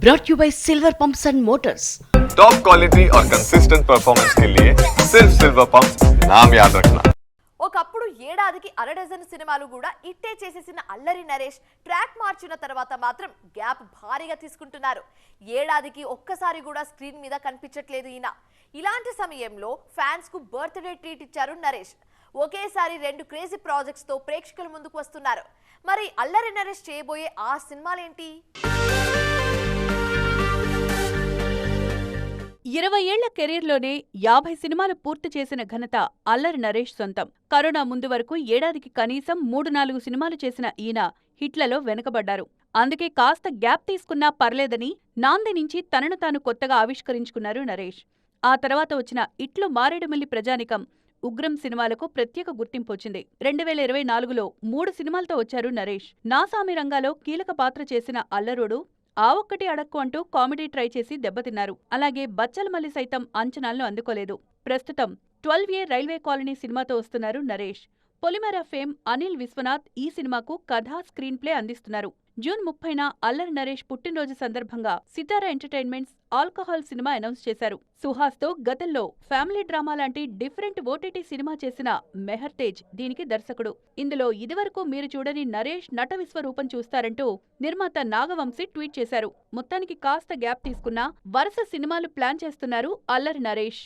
brought you by Silver Pumps and Motors. Top quality और consistent performance के लिए सिर्फ सिल्वर पंप नाम याद रखना ఒకప్పుడు ఏడాదికి అర డజన్ సినిమాలు కూడా ఇట్టే చేసేసిన అల్లరి నరేష్ ట్రాక్ మార్చిన తర్వాత మాత్రం గ్యాప్ భారీగా తీసుకుంటున్నారు ఏడాదికి ఒక్కసారి కూడా స్క్రీన్ మీద కనిపించట్లేదు ఈయన ఇలాంటి సమయంలో ఫ్యాన్స్ కు బర్త్డే ట్రీట్ ఇచ్చారు నరేష్ ఒకేసారి రెండు క్రేజీ ప్రాజెక్ట్స్ తో ప్రేక్షకుల ముందుకు వస్తున్నారు మరి అల్లరి నరేష్ చేయబోయే ఆ సినిమాలేంటి ఇరవై ఏళ్ళ కెరీర్లోనే యాభై సినిమాలు పూర్తి చేసిన ఘనత అల్లరి నరేష్ సొంతం. కరోనా ముందు వరకు ఏడాదికి కనీసం మూడు నాలుగు సినిమాలు చేసిన ఈయన హిట్లలో వెనుకబడ్డారు. అందుకే కాస్త గ్యాప్ తీసుకున్నా పర్లేదని నాంది నుంచి తనను తాను కొత్తగా ఆవిష్కరించుకున్నారు నరేష్. ఆ తర్వాత వచ్చిన ఇట్లు మారేడుమిల్లి ప్రజానికం ఉగ్రం సినిమాలకు ప్రత్యేక గుర్తింపు వచ్చింది. రెండు వేల ఇరవై నాలుగులో మూడు సినిమాలతో వచ్చారు నరేష్. నాసామి రంగాలో కీలక పాత్ర చేసిన అల్లరుడు ఆ ఒక్కటి అడక్కు అంటూ కామెడీ ట్రై చేసి దెబ్బతిన్నారు. అలాగే బచ్చలమల్లి సైతం అంచనాలను అందుకోలేదు. ప్రస్తుతం ట్వెల్వ్ ఏ రైల్వే కాలనీ సినిమాతో వస్తున్నారు నరేష్. పొలిమేర ఫేమ్ అనిల్ విశ్వనాథ్ ఈ సినిమాకు కథా స్క్రీన్ ప్లే అందిస్తున్నారు. జూన్ ముప్పైన అల్లరి నరేష్ పుట్టినరోజు సందర్భంగా సితారా ఎంటర్టైన్మెంట్స్ ఆల్కహాల్ సినిమా అనౌన్స్ చేశారు. సుహాస్తో గతంలో ఫ్యామిలీ డ్రామా లాంటి డిఫరెంట్ ఓటీటీ సినిమా చేసిన మెహర్ తేజ్ దీనికి దర్శకుడు. ఇందులో ఇదివరకు మీరు చూడని నరేష్ నట విశ్వరూపం చూస్తారంటూ నిర్మాత నాగవంశీ ట్వీట్ చేశారు. మొత్తానికి కాస్త గ్యాప్ తీసుకున్నా వరుస సినిమాలు ప్లాన్ చేస్తున్నారు అల్లరి నరేష్.